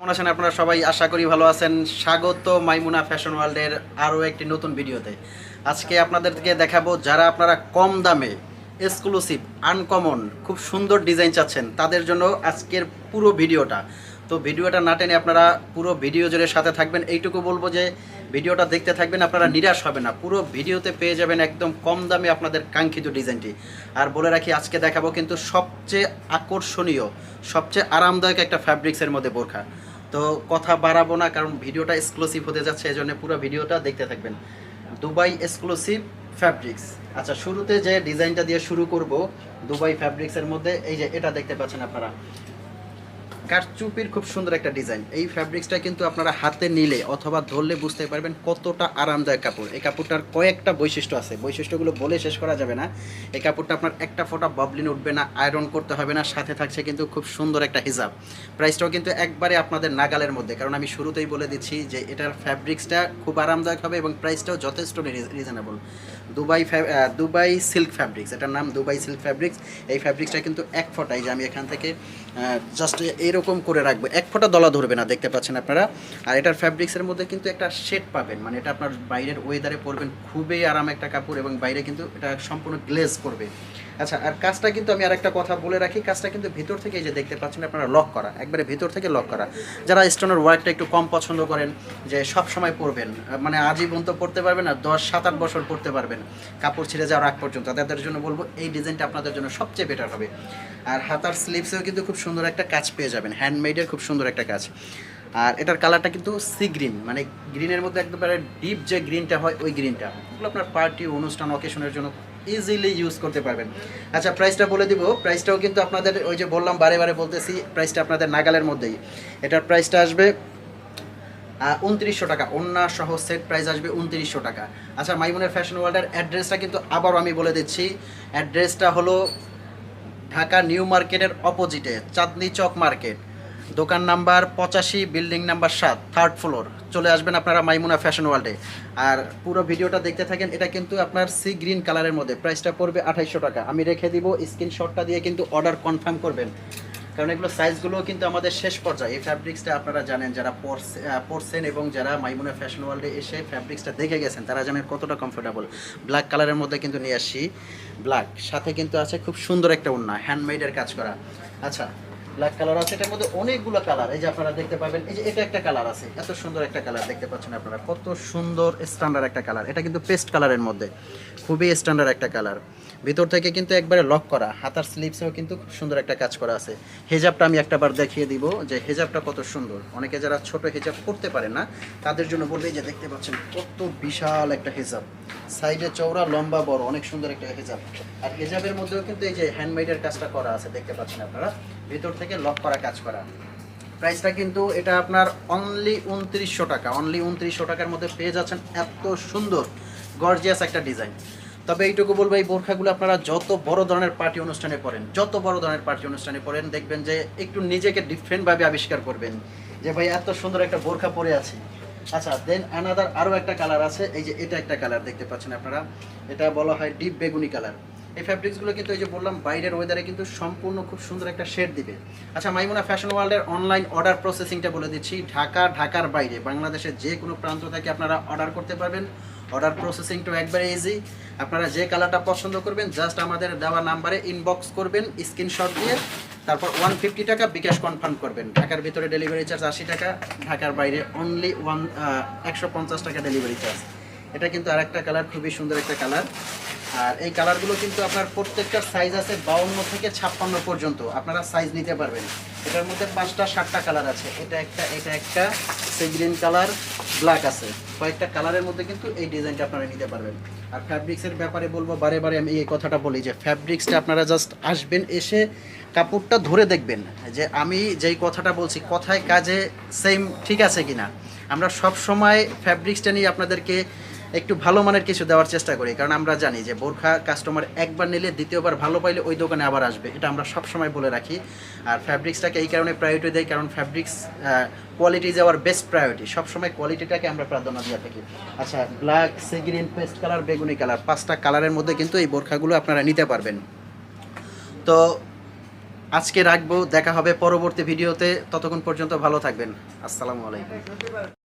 কেমন আছেন আপনারা সবাই? আশা করি ভালো আছেন। স্বাগত মাইমুনা ফ্যাশন ওয়ার্ল্ডের আরও একটি নতুন ভিডিওতে। আজকে আপনাদেরকে দেখাবো যারা আপনারা কম দামে এক্সক্লুসিভ আনকমন খুব সুন্দর ডিজাইন চাচ্ছেন, তাদের জন্য আজকের পুরো ভিডিওটা। তো ভিডিওটা না টেনে আপনারা পুরো ভিডিও জুড়ে সাথে থাকবেন। এইটুকু বলব যে, ভিডিওটা দেখতে থাকবেন, আপনারা নিরাশ হবে না। পুরো ভিডিওতে পেয়ে যাবেন একদম কম দামে আপনাদের কাঙ্ক্ষিত ডিজাইনটি আর বলে রাখি, আজকে দেখাবো কিন্তু সবচেয়ে আকর্ষণীয়, সবচেয়ে আরামদায়ক একটা ফ্যাব্রিক্সের মধ্যে বোরখা। তো কথা বাড়াবো না, কারণ ভিডিওটা এক্সক্লুসিভ হতে যাচ্ছে এই জন্য পুরো ভিডিওটা দেখতে থাকবেন। দুবাই এক্সক্লুসিভ ফ্যাব্রিক্স আচ্ছা শুরুতে যে ডিজাইনটা দিয়ে শুরু করব, দুবাই ফ্যাব্রিক্সের মধ্যে, এই যে এটা দেখতে পাচ্ছেন আপনারা। কারচুপির খুব সুন্দর একটা ডিজাইন। এই ফ্যাব্রিক্সটা কিন্তু আপনারা হাতে নিলে অথবা ধরলে বুঝতে পারবেন কতটা আরামদায়ক কাপড়। এই কাপড়টার কয়েকটা বৈশিষ্ট্য আছে। বৈশিষ্ট্যগুলো বলে শেষ করা যাবে না। এই কাপড়টা আপনার একটা ফোঁটা ববলিন উঠবে না, আয়রন করতে হবে না, সাথে থাকছে কিন্তু খুব সুন্দর একটা হিসাব প্রাইসটাও কিন্তু একবারে আপনাদের নাগালের মধ্যে। কারণ আমি শুরুতেই বলে দিচ্ছি যে এটার ফ্যাব্রিক্সটা খুব আরামদায়ক হবে এবং প্রাইসটাও যথেষ্ট reasonable Dubai Dubai silk fabrics, এটার নাম দুবাই সিল্ক ফ্যাব্রিক্স। এই ফ্যাব্রিক্সটা কিন্তু এক ফোটাই যে আমি এখান থেকে জাস্ট এরকম করে রাখব। এক ফোটা দলা ধরবে না, দেখতে পাচ্ছেন আপনারা। আর এটার ফ্যাব্রিক্সের মধ্যে কিন্তু একটা শেড পাবেন মানে এটা আপনার বাইরের ওয়েদারে পরবেন খুবই আরাম একটা কাপড় এবং বাইরে কিন্তু এটা সম্পূর্ণ গ্লেজ করবে। আচ্ছা আর কাজটা কিন্তু আমি আর একটা কথা বলে রাখি, কাজটা কিন্তু ভিতর থেকে এই যে দেখতে পাচ্ছেন আপনারা লক করা, একবারে ভিতর থেকে লক করা। যারা স্টোনের ওয়ার্কটা একটু কম পছন্দ করেন, যে সব সময় পরবেন মানে আজীবন তো পড়তে পারবেন না দশ সাত আট বছর পড়তে পারবেন, কাপড় ছিঁড়ে যাওয়ার আগ পর্যন্ত। তাদের জন্য বলব, এই ডিজাইনটা আপনাদের জন্য সবচেয়ে বেটার হবে। আর হাতার স্লিভসেও কিন্তু খুব সুন্দর একটা কাজ পেয়ে যাবেন হ্যান্ডমেডের খুব সুন্দর একটা কাজ। আর এটার কালারটা কিন্তু সি গ্রিন মানে গ্রিনের মধ্যে একদম ডিপ যে গ্রিনটা হয়, ওই গ্রিনটা এগুলো আপনার পার্টি অনুষ্ঠান অকেশনের জন্য ইজিলি ইউজ করতে পারবেন। আচ্ছা প্রাইসটা বলে দিব। প্রাইসটাও কিন্তু আপনাদের, ওই যে বললাম, বারে বারে বলতেছি প্রাইসটা আপনাদের নাগালের মধ্যেই। এটার প্রাইসটা আসবে উনত্রিশশো টাকা। অন্যা সহ সেট প্রাইস আসবে উনত্রিশশো টাকা। আচ্ছা মাইমুনের ফ্যাশন ওয়ার্ল্ডের অ্যাড্রেসটা কিন্তু আবারও আমি বলে দিচ্ছি। অ্যাড্রেসটা হলো ঢাকা নিউ মার্কেটের অপোজিটে চাঁদনি চক মার্কেট। দোকান নাম্বার পঁচাশি, বিল্ডিং নাম্বার সাত থার্ড ফ্লোর চলে আসবেন আপনারা মাইমুনা ফ্যাশন ওয়ার্ল্ডে আর পুরো ভিডিওটা দেখতে থাকেন, এটা কিন্তু আপনার সি গ্রিন কালারের মধ্যে। প্রাইসটা পড়বে আঠাইশশো টাকা। আমি রেখে দিব স্ক্রিনশটটা দিয়ে কিন্তু অর্ডার কনফার্ম করবেন। কারণ এগুলো সাইজগুলো কিন্তু আমাদের শেষ পর্যায়ে। এই ফ্যাব্রিক্সটা আপনারা জানেন, যারা পরছেন এবং যারা মাইমুনা ফ্যাশন ওয়ার্ল্ডে এসে ফ্যাব্রিক্সটা দেখে গেছেন, তারা জানেন কতটা কমফোর্টেবল ব্ল্যাক কালারের মধ্যে কিন্তু নিয়ে আসছি। ব্ল্যাক সাথে কিন্তু আছে খুব সুন্দর একটা ওড়না হ্যান্ডমেডের কাজ করা। আচ্ছা ব্ল্যাক কালার আছে, এটার মধ্যে অনেকগুলো কালার এই যে আপনারা দেখতে পাবেন, এই যে এটা একটা কালার আছে, এত সুন্দর একটা কালার দেখতে পাচ্ছেন আপনারা, কত সুন্দর স্ট্যান্ডার্ড একটা কালার এটা কিন্তু পেস্ট কালারের মধ্যে, খুবই স্ট্যান্ডার্ড একটা কালার ভিতর থেকে কিন্তু একবারে লক করা। হাতার স্লিপসেও কিন্তু খুব সুন্দর একটা কাজ করা আছে। হেজাবটা আমি একটা বার দেখিয়ে দিব যে হেজাবটা কত সুন্দর। অনেকে যারা ছোট হেজাব করতে পারে না, তাদের জন্য বলবে এই যে দেখতে পাচ্ছেন কত বিশাল একটা হেজাব। সাইডে চওড়া, লম্বা, বড়, অনেক সুন্দর একটা হেজাব। আর হেজাবের মধ্যেও কিন্তু এই যে হ্যান্ডমেডের কাজটা করা আছে, দেখতে পাচ্ছেন আপনারা। ভিতর থেকে লক করা কাজ করা। প্রাইসটা কিন্তু এটা আপনার অনলি উনত্রিশশো টাকা। অনলি উনত্রিশশো টাকার মধ্যে পেয়ে যাচ্ছেন এত সুন্দর গর্জিয়াস একটা ডিজাইন তবে এইটুকু বলব, এই বোরখাগুলো আপনারা যত বড় ধরনের পার্টি অনুষ্ঠানে পড়েন, যত বড় ধরনের পার্টি অনুষ্ঠানে পড়েন, দেখবেন যে একটু নিজেকে ডিফারেন্টভাবে আবিষ্কার করবেন। যে ভাই, এত সুন্দর একটা বোরখা পরে আছি। আচ্ছা দেন অ্যানাদার আরও একটা কালার আছে, এই যে এটা একটা কালার দেখতে পাচ্ছেন আপনারা। এটা বলা হয় ডিপ বেগুনি কালার এই ফ্যাব্রিক্সগুলো কিন্তু এই যে বললাম, বাইরের ওয়েদারে কিন্তু সম্পূর্ণ খুব সুন্দর একটা শেড দিবে। আচ্ছা মাইমুনা ফ্যাশন ওয়ার্ল্ডের অনলাইন অর্ডার প্রসেসিংটা বলে দিচ্ছি। ঢাকা, ঢাকার বাইরে, বাংলাদেশের যে কোনো প্রান্ত থেকে আপনারা অর্ডার করতে পারবেন। অর্ডার প্রসেসিংটা একবারে ইজি আপনারা যে কালারটা পছন্দ করবেন জাস্ট আমাদের দেওয়া নাম্বারে ইনবক্স করবেন স্ক্রিনশট দিয়ে, তারপর ওয়ান ফিফটি টাকা বিকাশ কনফার্ম করবেন। ঢাকার ভিতরে ডেলিভারি চার্জ আশি টাকা, ঢাকার বাইরে অনলি ওয়ান একশো পঞ্চাশ টাকা ডেলিভারি চার্জ এটা কিন্তু আরেকটা কালার খুবই সুন্দর একটা কালার আর এই কালারগুলো কিন্তু আপনার প্রত্যেকটার সাইজ আছে বাউন্ন থেকে ছাপ্পান্ন পর্যন্ত। আপনারা সাইজ নিতে পারবেন। এটার মধ্যে পাঁচটা, সাতটা কালার আছে। এটা একটা এটা একটা সে গ্রিন কালার ব্ল্যাক আছে। কয়েকটা কালারের মধ্যে কিন্তু এই ডিজাইনটা আপনারা নিতে পারবেন। আর ফ্যাব্রিক্সের ব্যাপারে বলব, বারে বারে আমি এই কথাটা বলি যে ফ্যাব্রিক্সটা আপনারা জাস্ট আসবেন, এসে কাপড়টা ধরে দেখবেন যে আমি যেই কথাটা বলছি, কথায় কাজে সেম ঠিক আছে কিনা? আমরা সব সময় ফ্যাব্রিক্সটা নিয়ে আপনাদেরকে একটু ভালো মানের কিছু দেওয়ার চেষ্টা করি, কারণ আমরা জানি যে বোরখা কাস্টমার একবার নিলে দ্বিতীয়বার ভালো পাইলে ওই দোকানে আবার আসবে, এটা আমরা সব সময় বলে রাখি। আর ফ্যাব্রিক্সটাকে এই কারণে প্রায়োরিটি দেয় কারণ fabrics quality is our best priority সবসময় কোয়ালিটিটাকে আমরা প্রাধান্য দিয়ে থাকি। আচ্ছা black sea green paste colour বেগুনি কালার পাঁচটা কালারের মধ্যে কিন্তু এই বোরখাগুলো আপনারা নিতে পারবেন। তো আজকে রাখব, দেখা হবে পরবর্তী ভিডিওতে ততক্ষণ পর্যন্ত ভালো থাকবেন। আসসালামু আলাইকুম।